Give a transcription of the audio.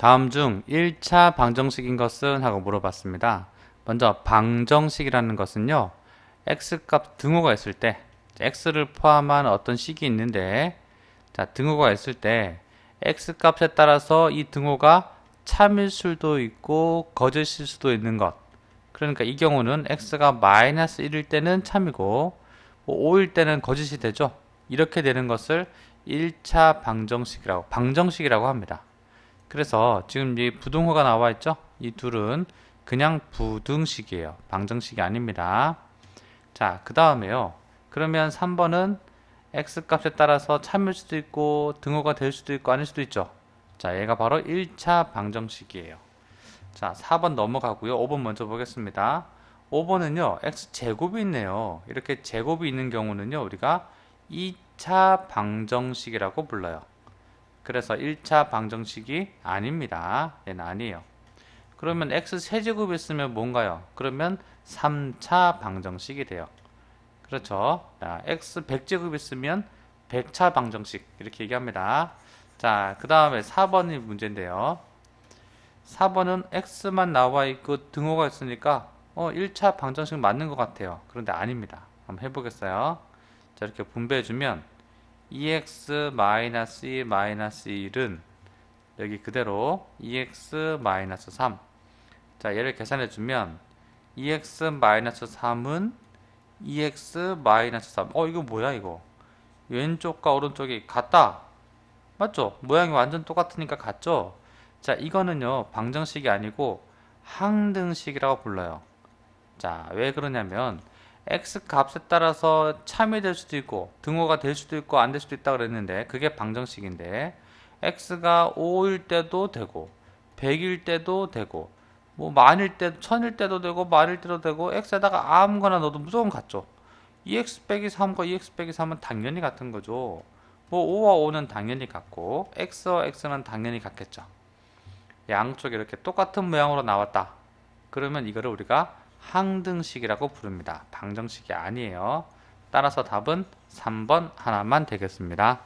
다음 중 1차 방정식인 것은 하고 물어봤습니다. 먼저 방정식이라는 것은요. x값 등호가 있을 때 x를 포함한 어떤 식이 있는데 자, 등호가 있을 때 x값에 따라서 이 등호가 참일 수도 있고 거짓일 수도 있는 것. 그러니까 이 경우는 x가 마이너스 1일 때는 참이고 뭐 5일 때는 거짓이 되죠. 이렇게 되는 것을 1차 방정식이라고 방정식이라고 합니다. 그래서 지금 이 부등호가 나와 있죠? 이 둘은 그냥 부등식이에요. 방정식이 아닙니다. 자, 그 다음에요. 그러면 3번은 x 값에 따라서 참일 수도 있고 등호가 될 수도 있고 아닐 수도 있죠. 자, 얘가 바로 1차 방정식이에요. 자, 4번 넘어가고요. 5번 먼저 보겠습니다. 5번은요. x 제곱이 있네요. 이렇게 제곱이 있는 경우는요. 우리가 2차 방정식이라고 불러요. 그래서 1차 방정식이 아닙니다. 얘는 아니에요. 그러면 x 세제곱이 있으면 뭔가요? 그러면 3차 방정식이 돼요. 그렇죠. 자, x 100제곱 있으면 100차 방정식 이렇게 얘기합니다. 자, 그 다음에 4번이 문제인데요. 4번은 x만 나와 있고 등호가 있으니까 어, 1차 방정식 맞는 것 같아요. 그런데 아닙니다. 한번 해보겠어요. 자, 이렇게 분배해주면 2x 2 1은 여기 그대로 2x 3 자, 얘를 계산해 주면 2x 3은 2x 3 어, 이거 뭐야 이거 왼쪽과 오른쪽이 같다 맞죠? 모양이 완전 똑같으니까 같죠? 자, 이거는요, 방정식이 아니고 항등식이라고 불러요. 자, 왜 그러냐면, x 값에 따라서 참이 될 수도 있고, 등호가 될 수도 있고, 안 될 수도 있다 그랬는데, 그게 방정식인데, x가 5일 때도 되고, 100일 때도 되고, 뭐, 만일 때, 천일 때도 되고, 만일 때도 되고, x에다가 아무거나 넣어도 무조건 같죠. 2x 빼기 3과 2x 빼기 3은 당연히 같은 거죠. 뭐 5와 5는 당연히 같고 x와 x는 당연히 같겠죠. 양쪽이 이렇게 똑같은 모양으로 나왔다. 그러면 이거를 우리가 항등식이라고 부릅니다. 방정식이 아니에요. 따라서 답은 3번 하나만 되겠습니다.